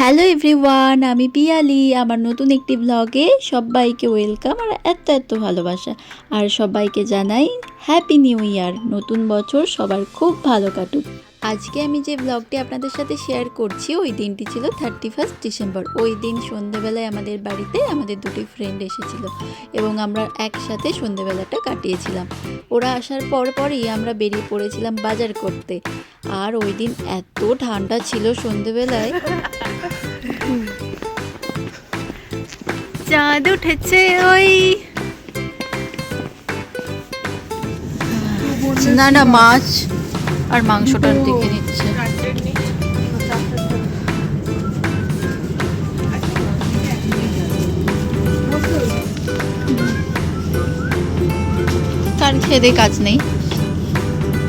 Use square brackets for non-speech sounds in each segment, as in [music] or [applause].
Hello everyone, আমি পিয়ালি, আমার নতুন একটি ব্লগে সবাইকে ওয়েলকাম আর এত এত ভালোবাসা। আর সবাইকে জানাই হ্যাপি নিউ ইয়ার নতুন বছর সবার খুব ভালো কাটুক। আজকে আমি যে ব্লগটি আপনাদের সাথে শেয়ার করছি, ওই দিনটি ছিল থার্টি ফার্স্ট ডিসেম্বর ওই দিন সন্ধেবেলায় আমাদের বাড়িতে আমাদের দুটি ফ্রেন্ড এসেছিল এবং আমরা একসাথে সন্ধেবেলাটা কাটিয়েছিলাম। ওরা আসার পর পরই আমরা বেরিয়ে পড়েছিলাম বাজার করতে। আর ওই দিন এত ঠান্ডা ছিল সন্ধেবেলায়। চাঁদ উঠেছে ওই। না না, মাছ। আর মাংসটার দিকে নিচ্ছে। তার খেদে কাজ নেই।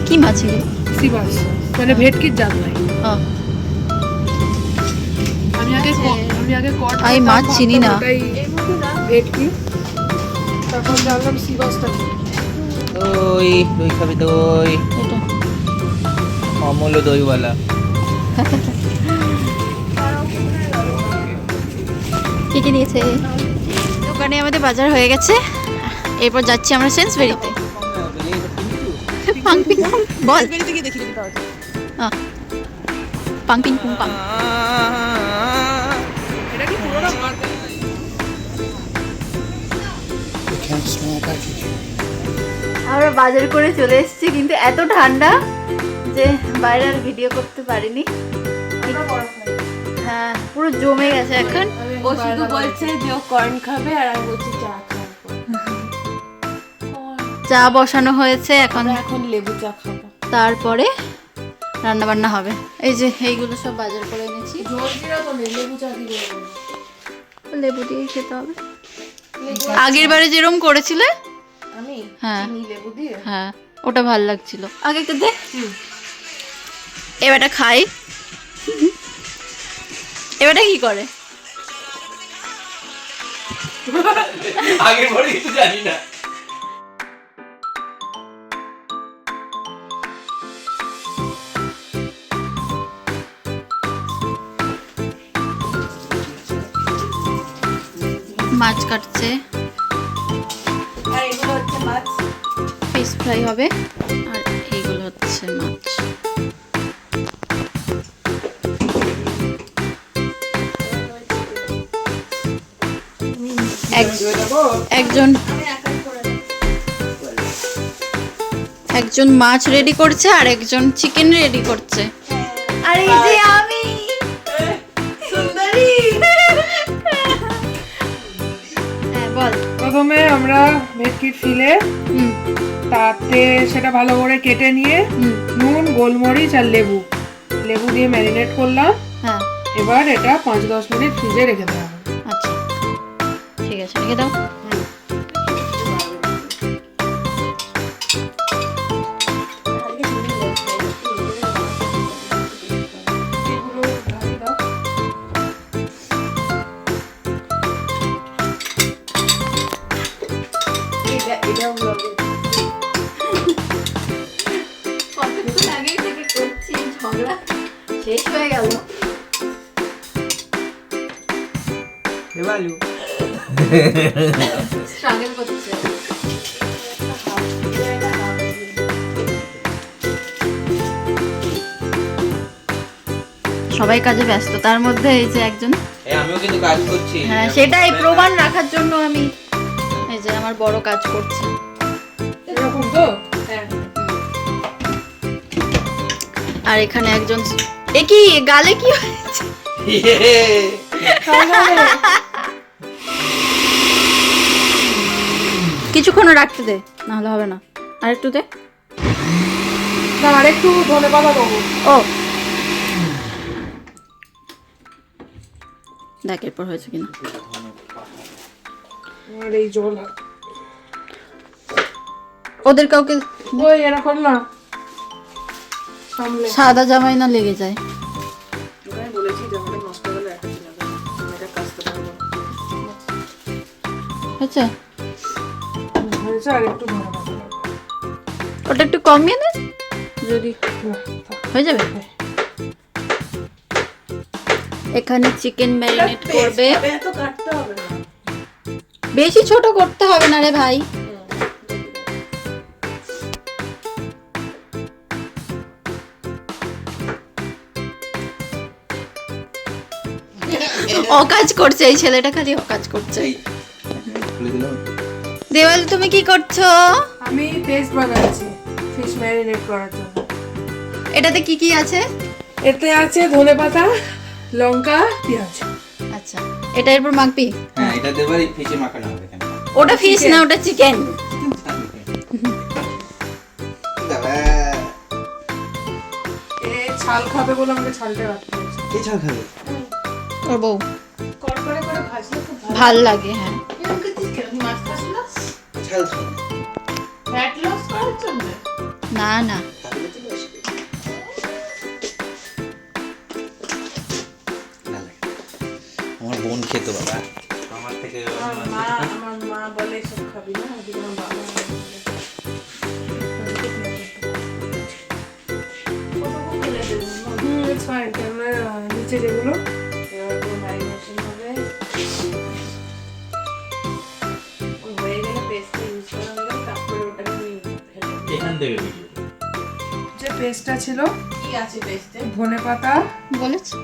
কি মাছ এগুলো? সিবাস মানে ভেটকির জাত নাই। আমি আগে আমি আগে কট আমি মাছ চিনি না। ভেটকি। তখন জানলাম সিবাসটা। দই দই খাবে দই অমূল্য দইওয়ালা। কি কি নিয়েছে দোকানে আমাদের বাজার হয়ে গেছে। এরপর যাচ্ছি আমরা সেন্সবেরিতে পাং পিং পুং, বল। আহ, পাং পিং পুং পাং এটা কি পুরোনো আমরা বাজার করে চলে এসেছি কিন্তু এত ঠান্ডা। যে বাইরে আর ভিডিও করতে পারিনি। হ্যাঁ পুরো জমে গেছে এখন। ও শুধু বলছে যে ও কর্ন খাবে আর আমি বলছি চা চা বসানো হয়েছে এখন এখন লেবু চা খাব। তারপরে রান্না বান্না হবে। এই যে এইগুলো সব বাজার করে এনেছি। লেবু চা দিবে লেবু দিয়ে খেতে হবে। আগের বারে যেরকম করেছিলে? আমি? হ্যাঁ। লেবু দিয়ে? হ্যাঁ ওটা ভালো লাগছিল। আগে একটু দে। এবারটা খাই। এবারটা কি করে? আগের পরে কিছু জানি না। মাছ কাটছে। আর এগুলো হচ্ছে মাছ। ফিশ ফ্রাই হবে। আর এইগুলো হচ্ছে মাছ। একজন একজন মাছ রেডি করছে আর একজন চিকেন রেডি করছে। আর এই যে আমি। সুন্দরী। হ্যাঁ বল। প্রথমে আমরা ভেটকির ফিলে তাতে সেটা ভালো করে কেটে নিয়ে নুন গোলমরিচ আর লেবু। লেবু দিয়ে ম্যারিনেট করলাম। হ্যাঁ। এবার এটা পাঁচ দশ মিনিট ফ্রিজে রেখে দেওয়া ঠিক আছে রেখে দাও এগুলো ঢাকি দাও। স্ট্রাগল করছে। সবাই কাজে ব্যস্ত তার মধ্যে এই যে একজন। আমিও কিন্তু কাজ করছি। হ্যাঁ সেটাই প্রমাণ রাখার জন্য আমি এই যে আমার বড় কাজ করছি। এরকম তো? হ্যাঁ। আর এখানে একজন এ কি? গালে কি হয়েছে? [laughs] কিছুক্ষণ রাখতে দে নাহলে হবে না। আর একটু দে। না আরেকটু ধনে পাতা দেবো। ও। দেখ এরপর হয়েছে কিনা। আর এই জল ওদের কাউকে ওই এরকম না। সাদা জামাই না লেগে যায়। আমি হয়েছে আর একটু ওটা একটু কমিয়ে দে। যদি হয়ে যাবে? এখানে চিকেন ম্যারিনেট করবে। বেশি ছোট করতে হবে না রে ভাই। অকাজ করছে এই ছেলেটা খালি অকাজ করছে। দেওয়াল তুমি কি করছ? আমি পেস্ট বানাচ্ছি ফিশ ম্যারিনেট করার জন্য। এটাতে কি কি আছে? এতে আছে ধনে পাতা লঙ্কা পেঁয়াজ। আচ্ছা এটা এরপর মাখবি? হ্যাঁ এটা দেবার ফিশে মাখানো হবে ওটা ফিশ না ওটা চিকেন ছাল খাবে বলে আমাকে ছালটা রাখতে কে ছাল খাবে? ওর বউ। কড়কড়ে করে ভাজলে খুব ভালো ভালো লাগে হ্যাঁ। মাছ না ফ্যাট লস করার জন্য? না না। আমার বোন খেত বাবা। আমার থেকে মা আমার মা বলে সব খাবি না আমার বাবা বলে হুম, fine. নিচে যেগুলো। এখান থেকে ভিডিও যে পেস্টটা ছিল কি আছে পেস্টে? ধনে পাতা বলেছি।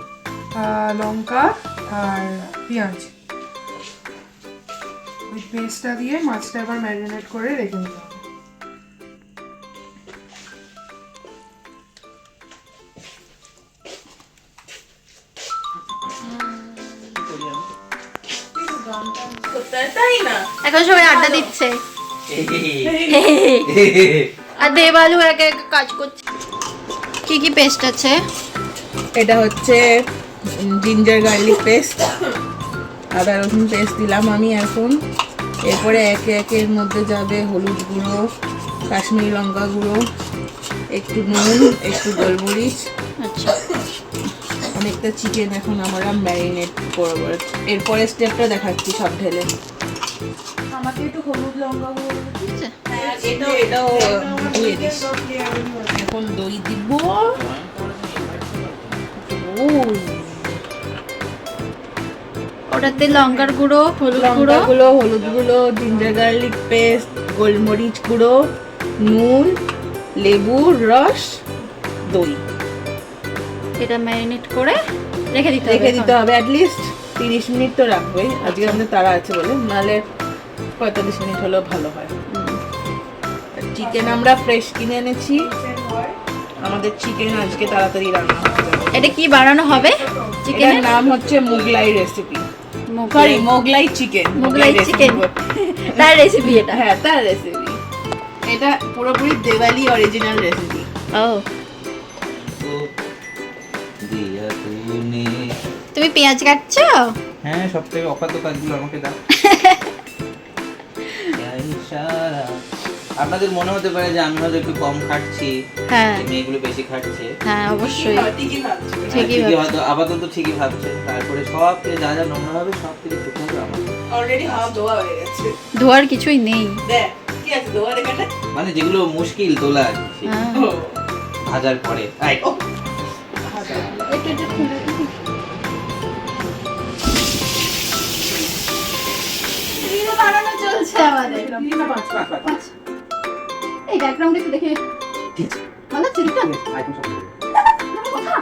আহ, লঙ্কা আর পেঁয়াজ। ওই পেস্টটা দিয়ে মাছটা এবার ম্যারিনেট করে রেখে দিতে হবে। তাই না? এখন সবাই আড্ডা দিচ্ছে। [laughs] [laughs] [laughs] আর দেবালু একে একে কাজ করছে। কি কি পেস্ট আছে? এটা হচ্ছে জিঞ্জার গার্লিক পেস্ট আদা রসুন পেস্ট দিলাম আমি এখন। এরপরে একে একে এর মধ্যে যাবে হলুদ গুঁড়ো কাশ্মীরি লঙ্কা গুঁড়ো একটু নুন একটু গোলমরিচ। আচ্ছা। অনেকটা চিকেন এখন আমরা ম্যারিনেট করব। এরপরে স্টেপটা দেখাচ্ছি সব ঢেলে। আমাকে একটু হলুদ লঙ্কা গুঁড়ো ঠিক আছে এটাও এটাও ধুয়ে দিস এখন দই দিব ওটাতে লঙ্কার গুঁড়ো হলুদ গুঁড়ো। লঙ্কাগুলো হলুদ গুঁড়ো জিঞ্জার গার্লিক পেস্ট গোলমরিচ গুঁড়ো নুন লেবুর রস দই। এটা ম্যারিনেট করে রেখে দিতে রেখে দিতে। হবে অ্যাটলিস্ট তিরিশ মিনিট তো রাখবোই। আজকে আমাদের তারা আছে বলে নাহলে পঁয়তাল্লিশ মিনিট হলেও ভালো হয়। চিকেন আমরা ফ্রেশ কিনে এনেছি। আমাদের চিকেন আজকে তাড়াতাড়ি রান্না এটা কি বানানো হবে চিকেনের নাম হচ্ছে Mughlai recipe Mughlai. Sorry Mughlai chicken Mughlai chicken [laughs] তার রেসিপি এটা? হ্যাঁ তার রেসিপি এটা পুরোপুরি দেওয়ালি অরিজিনাল রেসিপি ও। তুমি পেঁয়াজ কাটছো? হ্যাঁ সব থেকে অকাত কাজগুলো আমাকে দাও। [laughs] আপনাদের মনে হতে পারে যে আমি হয়তো একটু কম খাটছি হ্যাঁ। মেয়েগুলো বেশি খাটছে। হ্যাঁ অবশ্যই। ঠিকই ভাবছি। ঠিকই ভাবছি। হয়তো আপাতত ঠিকই ভাবছে। তারপরে সব থেকে যা যা নোংরা হবে সব থেকে শুকনো হবে আমার। অলরেডি হাফ ধোয়া হয়ে গেছে। ধোয়ার কিছুই নেই। দেখ কি আছে ধোয়া এখানে? মানে যেগুলো মুশকিল তোলা হ্যাঁ। ভাজার পরে। আই, ও, একটু একটু বানানো চলছে। আমাদের আচ্ছা। এই ব্যাকগ্রাউন্ড একটু দেখে ভালো করে দেবো। কথা?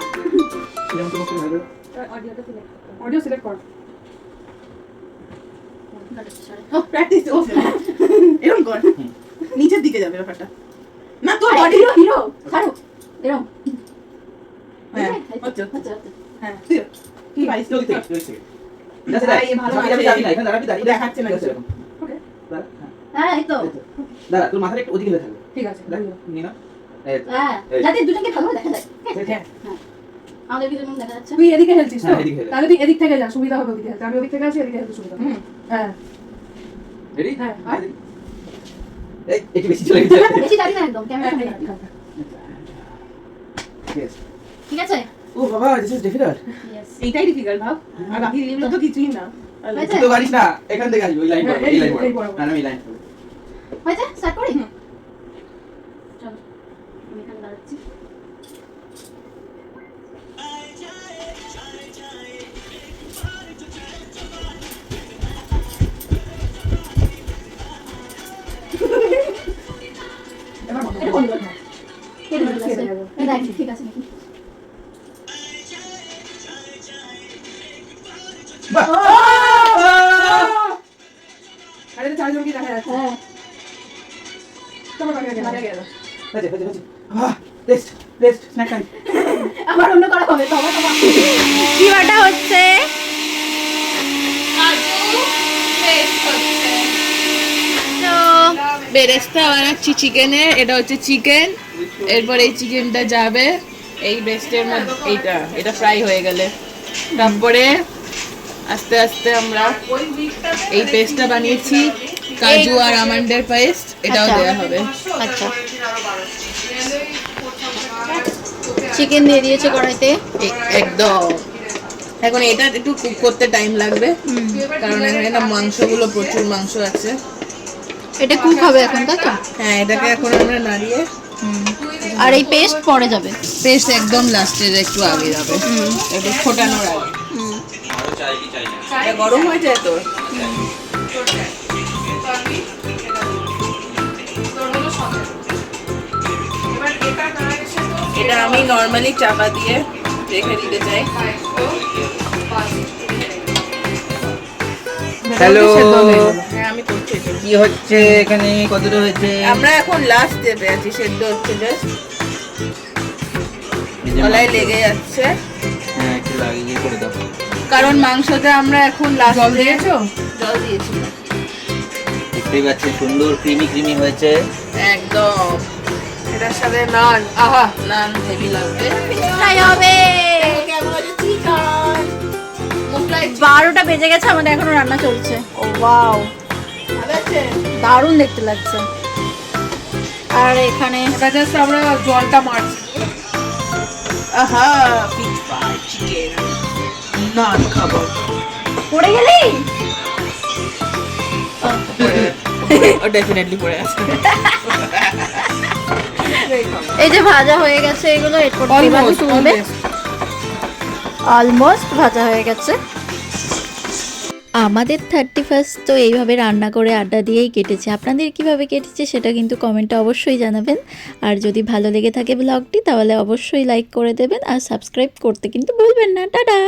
অডিও সিলেক্ট কর। প্র্যাকটিস ও। এরকম কর। নিচের দিকে যাবে ব্যাপারটা। না তো বডি হিরো হিরো ছাড়ো। এরকম হ্যাঁ আচ্ছা। আচ্ছা হ্যাঁ কি? ভাই, ভালো না, দেখাচ্ছে। এরকম। ওকে। হ্যাঁ, হ্যাঁ এই তো। দাঁড়া, তোর মাথাটা একটু ওদিকে হয়ে থাকবে। ঠিক আছে নিয়ে নাও। হ্যাঁ যাতে দুজনকে ভালো দেখা যায়। হ্যাঁ। আমাদের কিছু দেখা যাচ্ছে? তুই এদিকে হেলছিস তো? হ্যাঁ, এদিকে হেল। তাহলে তুই এদিক থেকে যা সুবিধা হবে ওদিকে। আমি ওদিক থেকে আছি এদিকে হেলতে সুবিধা হ্যাঁ। Ready? হ্যাঁ, এই, একটু বেশি চলে গেছে। [laughs] বেশি দাঁড়িয়ে না একদম ক্যামেরা হ্যাঁ, সামনে হ্যাঁ, হ্যাঁ। ঠিক আছে। ও বাবা. এইটাই ডিফিকাল্ট ভাব। আর বাকি এগুলো তো কিছুই না? তো পারিস না, এখান থেকে আসবি, ওই এই। না, না, এই। হয়েছে? স্টার্ট করি? চলো আমি এখানে দাঁড়াচ্ছি। ঠিক আছে নাকি হয়েছে হয়েছে হয়েছে রেস্ট রেস্ট স্ন্যাক টাইম আবার অন্য করা হবে তবে তোমার [laughs] কি বাটা হচ্ছে? বেরেস্তা বানাচ্ছি চিকেনের এটা হচ্ছে চিকেন এরপর এই চিকেনটা যাবে এই বেস্টের মধ্যে এইটা এটা ফ্রাই হয়ে গেলে। তারপরে আস্তে আস্তে আমরা এই পেস্টটা বানিয়েছি। কাজু আর আমন্ডের পেস্ট এটাও আচ্ছা। দেওয়া হবে। আচ্ছা। চিকেন দিয়ে দিয়েছে কড়াইতে? একদম। এখন এটা একটু কুক করতে টাইম লাগবে। কারণ এখানে না মাংসগুলো প্রচুর মাংস আছে। এটা কুক হবে এখন তাই তো? হ্যাঁ এটাকে এখন আমরা নাড়িয়ে আর এই পেস্ট পরে যাবে। পেস্ট একদম লাস্টের একটু আগে যাবে। একটু ফোটানোর আগে। গরম হয়ে যায় তো? এটা আমি নর্মালি চাপা দিয়ে রেখে দিতে চাই। হ্যালো হ্যাঁ আমি কি হচ্ছে এখানে? কতটা হয়েছে? আমরা এখন লাস্ট স্টেপে আছি সেদ্ধ হচ্ছে জাস্ট গলায় লেগে যাচ্ছে। হ্যাঁ একটু লাগিয়ে করে দাও। কারণ মাংসটা আমরা এখন লাস্ট জল দিয়েছ? জল দিয়েছি। দেখতেই পাচ্ছি সুন্দর ক্রিমি ক্রিমি হয়েছে। একদম। এটার সাথে নান আহা। নান হেভি লাগবে। তাই হবে। কেমন হচ্ছে চিকেন? বারোটা বেজে গেছে আমাদের এখনও রান্না চলছে। ও ওয়াও দারুণ দেখতে লাগছে। আর এখানে এটা জাস্ট আমরা জলটা মারছি। আহা ফিশ ফ্রাই চিকেন নান খাব। পড়ে গেলি? [laughs] ও ডেফিনেটলি পড়ে আছে। [laughs] এই যে ভাজা হয়ে গেছে এগুলো এরপর অলমোস্ট তুলবে। অলমোস্ট ভাজা হয়ে গেছে। আমাদের থার্টি ফার্স্ট তো এইভাবে রান্না করে আড্ডা দিয়েই কেটেছে। আপনাদের কীভাবে কেটেছে সেটা কিন্তু কমেন্টে অবশ্যই জানাবেন। আর যদি ভালো লেগে থাকে ব্লগটি তাহলে অবশ্যই লাইক করে দেবেন আর সাবস্ক্রাইব করতে কিন্তু ভুলবেন না। টাটা!